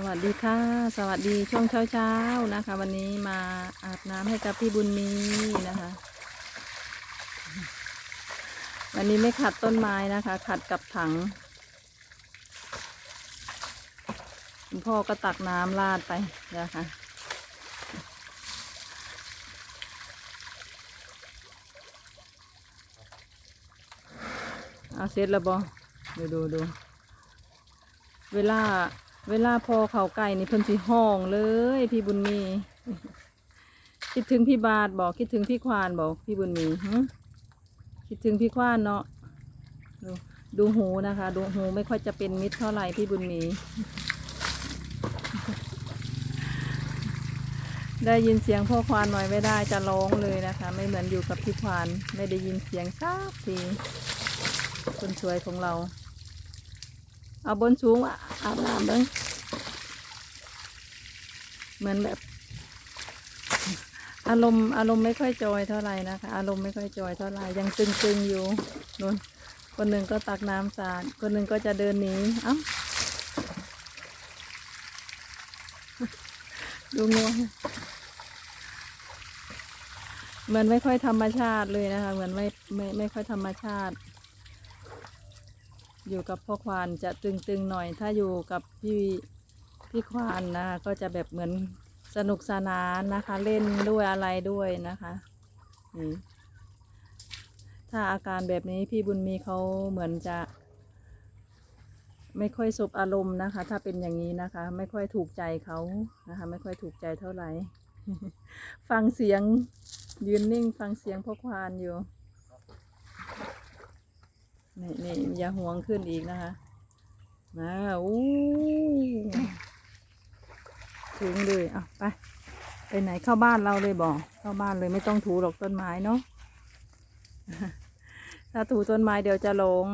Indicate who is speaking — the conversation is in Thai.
Speaker 1: สวัสดีค่ะ สวัสดีช่วงเช้าเช้าๆนะคะ วันนี้มาอาบน้ำให้กับพี่บุญมีนะคะ วันนี้ไม่ขัดต้นไม้นะคะ ขัดกับถังคุณพ่อก็ตักน้ำราดไปนะคะเอาเสร็จแล้วบอดูดูดูเวลา เวลาพอเขาไก่นี่เพิ่นสิห้องเลย พี่บุญมี คิดถึงพี่บาทบอกคิดถึงพี่ควานบอกพี่บุญมีคิดถึงพี่ควานเนาะดูดูหูนะคะ ดูหูไม่ค่อยจะเป็นมิตรเท่าไหร่พี่บุญมี ได้ยินเสียงพ่อควานหน่อยไม่ได้จะร้องเลยนะคะ ไม่เหมือนอยู่กับพี่ควาน ไม่ได้ยินเสียงสักทีคนสวยของเรา เอาบนสูงอาบน้ำเบิ้งเหมือนแบบ อารมณ์อารมณ์ไม่ค่อยจอยเท่าไหร่นะคะ อารมณ์ไม่ค่อยจอยเท่าไหร่ยังตึงๆอยู่นู่นคนหนึ่งก็ตักน้ำสาดคนหนึ่งก็จะเดินหนีเอ้าดูงวงเหมือนไม่ค่อยธรรมชาติเลยนะคะ เหมือนไม่ไม่ไม่ค่อยธรรมชาติ อยู่กับพ่อควานจะตึงๆหน่อย ถ้าอยู่กับพี่พี่ควานนะคะก็จะแบบเหมือนสนุกสนานนะคะ เล่นด้วยอะไรด้วยนะคะนี่ถ้าอาการแบบนี้พี่บุญมีเขาเหมือนจะ ไม่ค่อยสบอารมณ์นะคะ ถ้าเป็นอย่างนี้นะคะ ไม่ค่อยถูกใจเขานะคะ ไม่ค่อยถูกใจเท่าไหร่ ฟังเสียงยืนนิ่งฟังเสียงพ่อควานอยู่ นี่นี่อย่าห่วงขึ้นอีกนะคะมาอู้ถึงเลยอะไป ไปไหนเข้าบ้านเราเลยบอกเข้าบ้านเลยไม่ต้องถูหรอกต้นไม้เนาะถ้าถูต้นไม้เดี๋ยวจะหลง